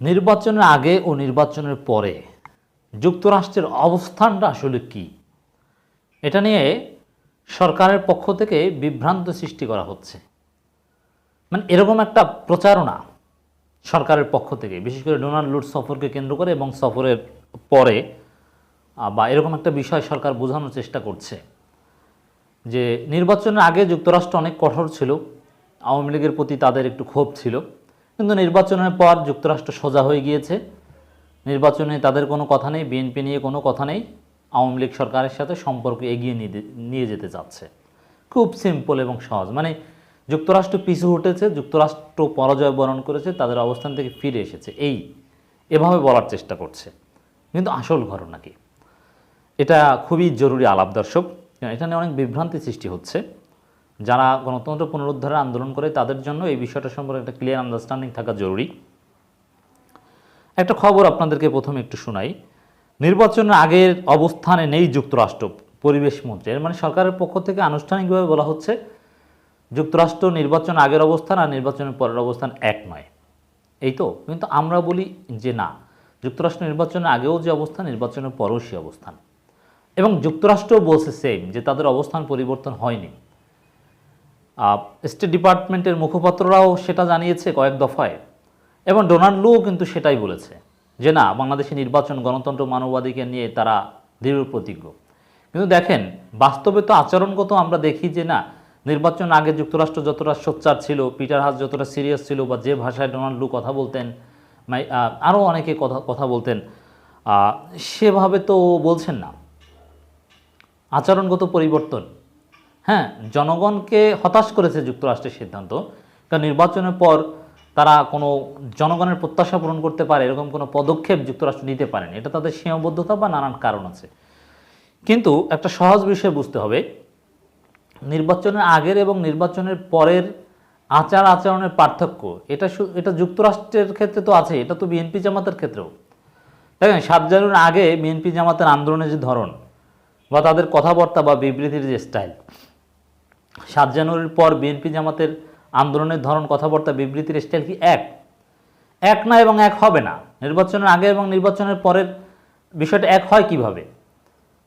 নির্বাচনের আগে ও নির্বাচনের পরে যুক্তরাষ্ট্রের অবস্থানটা আসলে কি? এটা নিয়ে সরকারের পক্ষ থেকে বিভ্রান্ত সৃষ্টি করা হচ্ছে। মানে এরকম একটা প্রচারণা সরকারের পক্ষ থেকে, বিশেষ করে ডোনাল্ড লুট সফরকে কেন্দ্র করে এবং সফরের পরে বা এরকম একটা বিষয় সরকার বোঝানোর চেষ্টা করছে যে নির্বাচনের আগে যুক্তরাষ্ট্র অনেক কঠোর ছিল, আওয়ামী লীগের প্রতি তাদের একটু ক্ষোভ ছিল। কিন্তু নির্বাচনের পর যুক্তরাষ্ট্র সোজা হয়ে গিয়েছে। নির্বাচনে তাদের কোনো কথা নেই, বিএনপি নিয়ে কোনো কথা নেই। আওয়ামী লীগ সরকারের সাথে সম্পর্ক এগিয়ে নিয়ে যেতে চাচ্ছে। খুব সিম্পল এবং সহজ। মানে যুক্তরাষ্ট্র পিছু উঠেছে যুক্তরাষ্ট্র পরাজয় বরণ করেছে, তাদের অবস্থান থেকে ফিরে এসেছে। এই, এভাবে বলার চেষ্টা করছে। কিন্তু আসল ঘটনা কি? এটা খুবই জরুরি আলাপ দর্শক এটা নিয়ে অনেক বিভ্রান্তি সৃষ্টি হচ্ছে। যারা গণতন্ত্র পুনরুদ্ধারের আন্দোলন করে, তাদের জন্য এই বিষয়টা সম্পর্কে একটা ক্লিয়ার আন্ডারস্ট্যান্ডিং থাকা জরুরি। একটা খবর আপনাদেরকে প্রথমে একটু শোনাই। নির্বাচনের আগের অবস্থানে নেই যুক্তরাষ্ট্র পরিবেশ মন্ত্রী। এর মানে সরকারের পক্ষ থেকে আনুষ্ঠানিকভাবে বলা হচ্ছে, যুক্তরাষ্ট্র নির্বাচন আগের অবস্থান আর নির্বাচনের পরের অবস্থান এক নয়। এই তো? কিন্তু আমরা বলি যে না, যুক্তরাষ্ট্র নির্বাচনের আগেও যে অবস্থান, নির্বাচনের পরেও সে অবস্থান। এবং যুক্তরাষ্ট্র বলছে সেম যে তাদের অবস্থান পরিবর্তন হয়নি। স্টেট ডিপার্টমেন্টের মুখপাত্ররাও সেটা জানিয়েছে কয়েক দফায়। এবং ডোনাল্ড লুও কিন্তু সেটাই বলেছে যে না, বাংলাদেশে নির্বাচন গণতন্ত্র মানবাধিকে নিয়ে তারা দৃঢ় প্রতিজ্ঞ। কিন্তু দেখেন, বাস্তবে তো আচরণগত আমরা দেখি যে না, নির্বাচন আগে যুক্তরাষ্ট্র যতটা সোচ্চার ছিল, পিটার হাস যতটা সিরিয়াস ছিল বা যে ভাষায় ডোনাল্ড লু কথা বলতেন আরও অনেকে কথা কথা বলতেন সেভাবে তো বলছেন না। আচরণগত পরিবর্তন হ্যাঁ জনগণকে হতাশ করেছে যুক্তরাষ্ট্রের সিদ্ধান্ত। কারণ নির্বাচনের পর তারা কোনো জনগণের প্রত্যাশা পূরণ করতে পারে, এরকম কোনো পদক্ষেপ যুক্তরাষ্ট্র নিতে পারেনি। এটা তাদের সীমাবদ্ধতা বা নানান কারণ আছে। কিন্তু একটা সহজ বিষয় বুঝতে হবে, নির্বাচনের আগের এবং নির্বাচনের পরের আচার আচরণের পার্থক্য, এটা এটা যুক্তরাষ্ট্রের ক্ষেত্রে তো আছে, এটা তো বিএনপি জামাতের ক্ষেত্রেও। দেখেন, সাত জানুয়ারির আগে বিএনপি জামাতের আন্দোলনের যে ধরন বা তাদের কথাবার্তা বা বিবৃতির যে স্টাইল সাত জানুয়ারির পর বিএনপি জামাতের আন্দোলনের ধরন কথাবার্তা বিবৃতির স্টাইল কি এক? এক না এবং এক হবে না। নির্বাচনের আগে এবং নির্বাচনের পরের বিষয়টা এক হয় কীভাবে?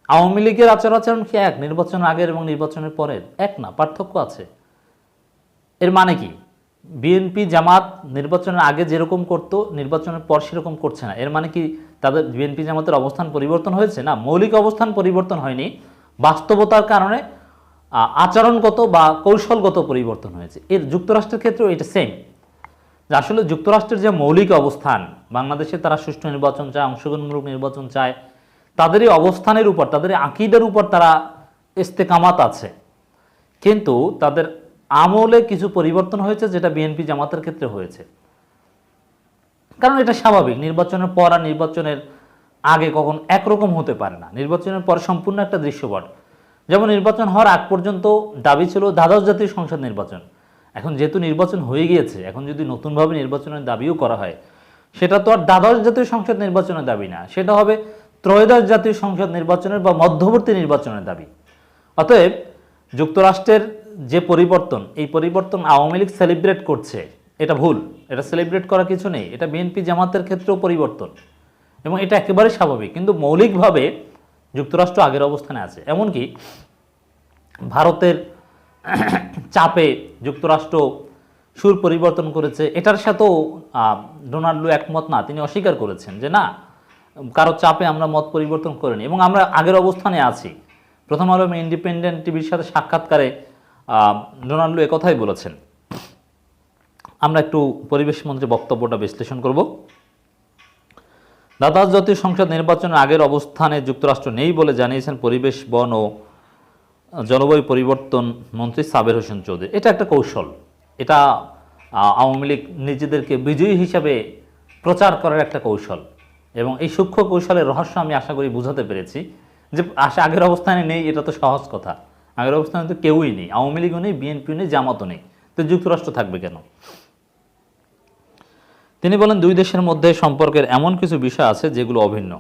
আওয়ামী লীগের আচার আচরণ কি এক? নির্বাচনের আগের এবং নির্বাচনের পরের এক না? পার্থক্য আছে। এর মানে কি? বিএনপি জামাত নির্বাচনের আগে যেরকম করতো, নির্বাচনের পর সেরকম করছে না। এর মানে কি তাদের বিএনপি জামাতের অবস্থান পরিবর্তন হয়েছে? না, মৌলিক অবস্থান পরিবর্তন হয়নি। বাস্তবতার কারণে আচরণগত বা কৌশলগত পরিবর্তন হয়েছে। এর যুক্তরাষ্ট্রের ক্ষেত্রেও এটা সেম যে আসলে যুক্তরাষ্ট্রের যে মৌলিক অবস্থান, বাংলাদেশে তারা সুষ্ঠু নির্বাচন চায়, অংশগ্রহণমূলক নির্বাচন চায় তাদের এই অবস্থানের উপর, তাদের আকিদের উপর তারা ইস্তেকামাত আছে। কিন্তু তাদের আমলে কিছু পরিবর্তন হয়েছে যেটা বিএনপি জামাতের ক্ষেত্রে হয়েছে। কারণ এটা স্বাভাবিক, নির্বাচনের পর আর নির্বাচনের আগে কখন একরকম হতে পারে না। নির্বাচনের পর সম্পূর্ণ একটা দৃশ্যপট। যেমন নির্বাচন হওয়ার আগ পর্যন্ত দাবি ছিল দ্বাদশ জাতীয় সংসদ নির্বাচন। এখন যেহেতু নির্বাচন হয়ে গিয়েছে, এখন যদি নতুনভাবে নির্বাচনের দাবিও করা হয়, সেটা তো আর দ্বাদশ জাতীয় সংসদ নির্বাচনের দাবি না, সেটা হবে ত্রয়োদশ জাতীয় সংসদ নির্বাচনের বা মধ্যবর্তী নির্বাচনের দাবি। অতএব যুক্তরাষ্ট্রের যে পরিবর্তন, এই পরিবর্তন আওয়ামী লীগ সেলিব্রেট করছে, এটা ভুল। এটা সেলিব্রেট করা কিছু নেই। এটা বিএনপি জামাতের ক্ষেত্রেও পরিবর্তন। এবং এটা একেবারে স্বাভাবিক। কিন্তু মৌলিকভাবে যুক্তরাষ্ট্র আগের অবস্থানে আছে। এমনকি ভারতের চাপে যুক্তরাষ্ট্র সুর পরিবর্তন করেছে। এটার সাথেও ডোনাল্ড একমত না, তিনি অস্বীকার করেছেন যে না, কারও চাপে আমরা মত পরিবর্তন করিনি। এবং আমরা আগের অবস্থানে আছি। প্রথম আলো ইন্ডিপেন্ডেন্ট টিভির সাথে সাক্ষাৎকারে ডোনাল্ড একথাই বলেছেন। আমরা একটু পরিবেশ মন্ত্রী বক্তব্যটা বিশ্লেষণ করব। দ্বাদশ জাতীয় সংসদ নির্বাচনের আগের অবস্থানে যুক্তরাষ্ট্র নেই বলে জানিয়েছেন পরিবেশ, বন ও জলবায়ু পরিবর্তন মন্ত্রী সাবের হোসেন চৌধুরী। এটা একটা কৌশল। এটা আওয়ামী লীগ নিজেদেরকে বিজয়ী হিসাবে প্রচার করার একটা কৌশল। এবং এই সূক্ষ্ম কৌশলের রহস্য আমি আশা করি বুঝাতে পেরেছি যে আশা আগের অবস্থানে নেই, এটা তো সহজ কথা। আগের অবস্থানে তো কেউই নেই, আওয়ামী লীগও নেই, বিএনপিও নেই, জামাতও নেই। তো যুক্তরাষ্ট্র থাকবে কেন? তিনি বলেন, দুই দেশের মধ্যে সম্পর্কের এমন কিছু বিষয় আছে যেগুলো অভিন্ন।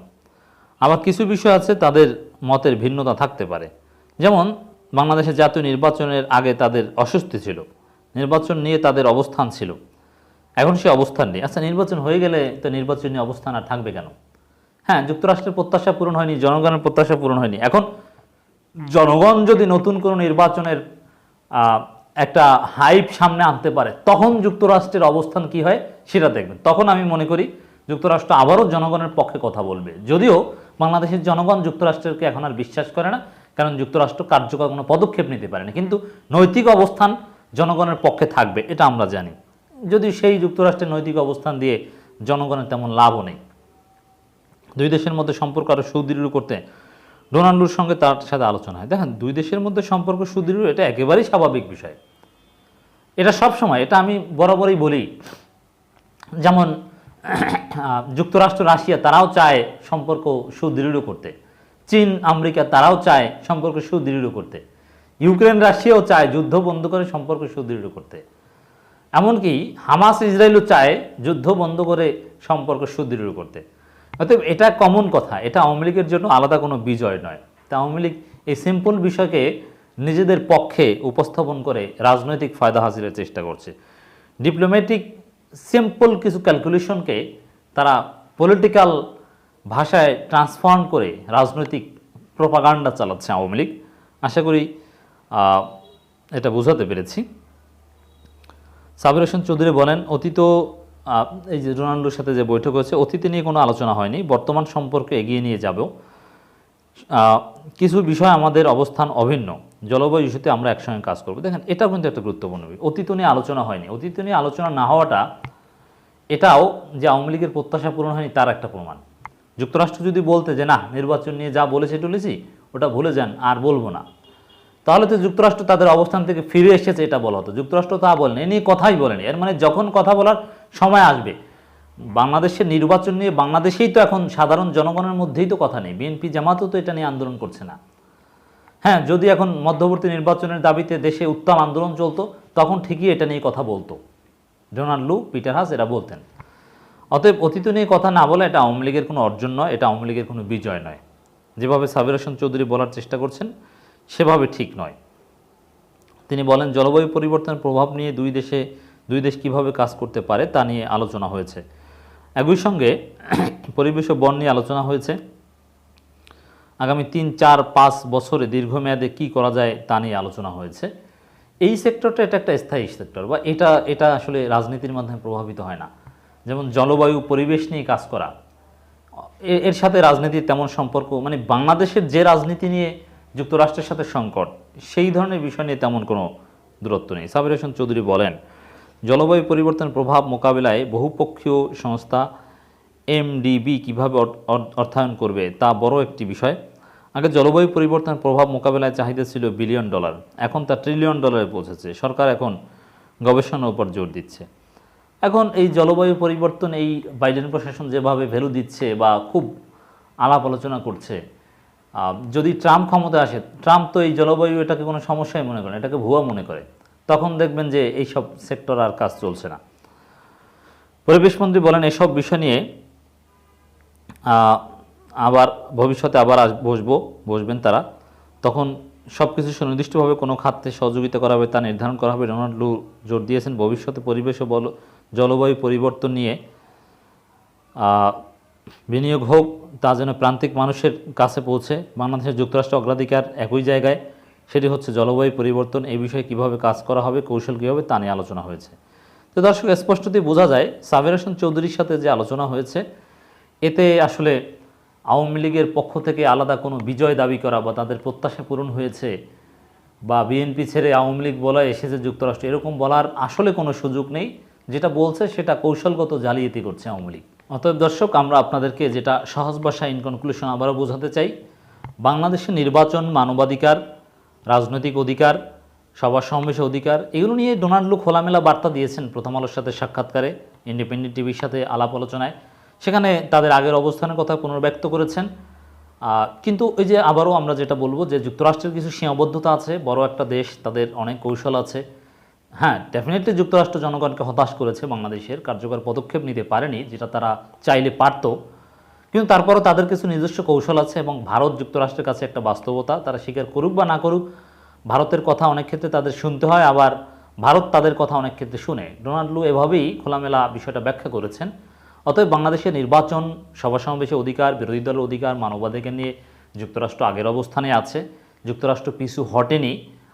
আবার কিছু বিষয় আছে তাদের মতের ভিন্নতা থাকতে পারে। যেমন বাংলাদেশের জাতীয় নির্বাচনের আগে তাদের অস্বস্তি ছিল। নির্বাচন নিয়ে তাদের অবস্থান ছিল। এখন সে অবস্থান নেই। আচ্ছা নির্বাচন হয়ে গেলে তো নির্বাচনী অবস্থান আর থাকবে কেন? হ্যাঁ যুক্তরাষ্ট্রের প্রত্যাশা পূরণ হয়নি, জনগণের প্রত্যাশা পূরণ হয়নি। এখন জনগণ যদি নতুন কোনো নির্বাচনের একটা হাইপ সামনে আনতে পারে, তখন যুক্তরাষ্ট্রের অবস্থান কি হয় সেটা দেখবেন। তখন আমি মনে করি যুক্তরাষ্ট্র আবারও জনগণের পক্ষে কথা বলবে। যদিও বাংলাদেশের জনগণ যুক্তরাষ্ট্রকে এখন আর বিশ্বাস করে না, কারণ যুক্তরাষ্ট্র কার্যকর কোনো পদক্ষেপ নিতে পারে না কিন্তু নৈতিক অবস্থান জনগণের পক্ষে থাকবে, এটা আমরা জানি। যদি সেই যুক্তরাষ্ট্রের নৈতিক অবস্থান দিয়ে জনগণের তেমন লাভও নেই। দুই দেশের মধ্যে সম্পর্ক আরও সুদৃঢ় করতে ডোনাল্ডোর সঙ্গে তার সাথে আলোচনা হয়। দেখেন, দুই দেশের মধ্যে সম্পর্ক সুদৃঢ়, এটা একেবারেই স্বাভাবিক বিষয়। এটা সব সময়, এটা আমি বরাবরই বলি। যেমন যুক্তরাষ্ট্র, রাশিয়া, তারাও চায় সম্পর্ক সুদৃঢ় করতে। চীন, আমেরিকা, তারাও চায় সম্পর্ক সুদৃঢ় করতে। ইউক্রেন, রাশিয়াও চায় যুদ্ধ বন্ধ করে সম্পর্ক সুদৃঢ় করতে। এমনকি হামাস, ইসরায়েলও চায় যুদ্ধ বন্ধ করে সম্পর্ক সুদৃঢ় করতে। অতএব এটা কমন কথা, এটা আওয়ামী লীগের জন্য আলাদা কোনো বিজয় নয়। তা আওয়ামী লীগ এই সিম্পল বিষয়কে নিজেদের পক্ষে উপস্থাপন করে রাজনৈতিক ফায়দা হাসিলের চেষ্টা করছে। ডিপ্লোম্যাটিক সিম্পল কিছু ক্যালকুলেশনকে তারা পলিটিক্যাল ভাষায় ট্রান্সফর্ম করে রাজনৈতিক প্রপাগান্ডা চালাচ্ছে আওয়ামী লীগ। আশা করি এটা বোঝাতে পেরেছি। সাবির হোসেন চৌধুরী বলেন, অতীত এই যে রোনাল্ডোর সাথে যে বৈঠক হয়েছে, অতীতে নিয়ে কোনো আলোচনা হয়নি, বর্তমান সম্পর্ক এগিয়ে নিয়ে যাব কিছু বিষয় আমাদের অবস্থান অভিন্ন। জলবায়ু ইস্যুতে আমরা একসঙ্গে কাজ করব। দেখেন, এটাও কিন্তু একটা গুরুত্বপূর্ণ। অতীত নিয়ে আলোচনা হয়নি। অতীত নিয়ে আলোচনা না হওয়াটা, এটাও যে আওয়ামী লীগের প্রত্যাশা পূরণ হয়নি, তার একটা প্রমাণ। যুক্তরাষ্ট্র যদি বলতে যে, না, নির্বাচন নিয়ে যা বলেছে টলেছি ওটা ভুলে যান, আর বলব না। তাহলে তো যুক্তরাষ্ট্র তাদের অবস্থান থেকে ফিরে এসেছে, এটা বলা হতো। যুক্তরাষ্ট্র তা বলেনি, এ নিয়ে কথাই বলেনি। এর মানে যখন কথা বলার সময় আসবে, বাংলাদেশের নির্বাচন নিয়ে বাংলাদেশেই তো এখন সাধারণ জনগণের মধ্যেই তো কথা নেই। বিএনপি জামাতও তো এটা নিয়ে আন্দোলন করছে না। হ্যাঁ যদি এখন মধ্যবর্তী নির্বাচনের দাবিতে দেশে উত্তাল আন্দোলন চলতো, তখন ঠিকই এটা নিয়ে কথা বলতো। ডোনাল্ড লু, পিটার হাস, এরা বলতেন, অতএব অতীত নিয়ে কথা না বলে এটা আওয়ামী লীগের কোনো অর্জন নয়, এটা আওয়ামী লীগের কোনো বিজয় নয়। যেভাবে সাবির হোসেন চৌধুরী বলার চেষ্টা করছেন, সেভাবে ঠিক নয়। তিনি বলেন, জলবায়ু পরিবর্তনের প্রভাব নিয়ে দুই দেশে, দুই দেশ কীভাবে কাজ করতে পারে তা নিয়ে আলোচনা হয়েছে। একই সঙ্গে পরিবেশ ও বন নিয়ে আলোচনা হয়েছে। আগামী তিন, চার, পাঁচ বছরে দীর্ঘমেয়াদে কি করা যায় তা নিয়ে আলোচনা হয়েছে। এই সেক্টরটা এটা একটা স্থায়ী সেক্টর বা এটা এটা আসলে রাজনীতির মাধ্যমে প্রভাবিত হয় না। যেমন জলবায়ু, পরিবেশ নিয়ে কাজ করা। এর সাথে রাজনীতির তেমন সম্পর্ক মানে বাংলাদেশের যে রাজনীতি নিয়ে যুক্তরাষ্ট্রের সাথে সংকট, সেই ধরনের বিষয় নিয়ে তেমন কোনো দূরত্ব নেই। সাবির হোসেন চৌধুরী বলেন, জলবায়ু পরিবর্তনের প্রভাব মোকাবিলায় বহুপক্ষীয় সংস্থা এমডিবি কীভাবে অর- অর- অর্থায়ন করবে তা বড় একটি বিষয়। আগে জলবায়ু পরিবর্তনের প্রভাব মোকাবেলায় চাহিদা ছিল বিলিয়ন ডলার, এখন তা ট্রিলিয়ন ডলারে পৌঁছেছে। সরকার এখন গবেষণার উপর জোর দিচ্ছে। এখন এই জলবায়ু পরিবর্তন এই বাইডেন প্রশাসন যেভাবে ভ্যালু দিচ্ছে বা খুব আলাপ আলোচনা করছে যদি ট্রাম্প ক্ষমতা আসে, ট্রাম্প তো এই জলবায়ু এটাকে কোনো সমস্যাই মনে করে এটাকে ভুয়া মনে করে। তখন দেখবেন যে এই সব সেক্টর আর কাজ চলছে না। পরিবেশমন্ত্রী বলেন, এসব বিষয় নিয়ে আবার ভবিষ্যতে আবার আস, বসবো, বসবেন তারা। তখন সব কিছু সুনির্দিষ্টভাবে কোনো খাতে সহযোগিতা করা হবে, তা নির্ধারণ করা হবে। ডোনাল্ড লু জোর দিয়েছেন ভবিষ্যতে পরিবেশ ও জলবায়ু পরিবর্তন নিয়ে। বিনিয়োগ হোক, তা যেন প্রান্তিক মানুষের কাছে পৌঁছে। বাংলাদেশের যুক্তরাষ্ট্র অগ্রাধিকার একই জায়গায়। সেটি হচ্ছে জলবায়ু পরিবর্তন এই বিষয়ে কীভাবে কাজ করা হবে, কৌশল কী হবে তা নিয়ে আলোচনা হয়েছে। তো দর্শক, স্পষ্টতই বোঝা যায়, সাবের হোসেন চৌধুরীর সাথে যে আলোচনা হয়েছে, এতে আসলে আওয়ামী লীগের পক্ষ থেকে আলাদা কোনো বিজয় দাবি করা বা তাদের প্রত্যাশা পূরণ হয়েছে বা বিএনপি ছেড়ে আওয়ামী লীগ বলা এসেছে যুক্তরাষ্ট্র, এরকম বলার আসলে কোনো সুযোগ নেই। যেটা বলছে সেটা কৌশলগত জালিয়াতি করছে আওয়ামী লীগ। অতএব দর্শক, আমরা আপনাদেরকে যেটা সহজ ভাষায় ইন কনক্লুশন আবারও বোঝাতে চাই বাংলাদেশের নির্বাচন মানবাধিকার, রাজনৈতিক অধিকার, সবার সমাবেশ অধিকার, এগুলো নিয়ে ডোনাল্ড খোলামেলা বার্তা দিয়েছেন প্রথম আলোর সাথে সাক্ষাৎকারে ইন্ডিপেন্ডেন্ট টিভির সাথে আলাপ আলোচনায়। সেখানে তাদের আগের অবস্থানের কথা পুনর্ব্যক্ত করেছেন। কিন্তু ওই যে আবারও আমরা যেটা বলব যে যুক্তরাষ্ট্রের কিছু সীমাবদ্ধতা আছে, বড় একটা দেশ, তাদের অনেক কৌশল আছে। হ্যাঁ ডেফিনেটলি যুক্তরাষ্ট্র জনগণকে হতাশ করেছে বাংলাদেশের, কার্যকর পদক্ষেপ নিতে পারেনি, যেটা তারা চাইলে পারতো। কিন্তু তারপরও তাদের কিছু নিজস্ব কৌশল আছে এবং ভারত যুক্তরাষ্ট্রের কাছে একটা বাস্তবতা, তারা স্বীকার করুক বা না করুক, ভারতের কথা অনেক ক্ষেত্রে তাদের শুনতে হয়, আবার ভারত তাদের কথা অনেক ক্ষেত্রে শুনে। ডোনাল্ড লু এভাবেই খোলামেলা বিষয়টা ব্যাখ্যা করেছেন। অতএব বাংলাদেশের নির্বাচন সভা সমাবেশের অধিকার, বিরোধী দলের অধিকার মানবাধিকার নিয়ে যুক্তরাষ্ট্র আগের অবস্থানে আছে। যুক্তরাষ্ট্র পিছু হটেনি।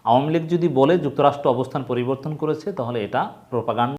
আওয়ামী লীগ যদি বলে যুক্তরাষ্ট্র অবস্থান পরিবর্তন করেছে, তাহলে এটা প্রোপাগান্ডা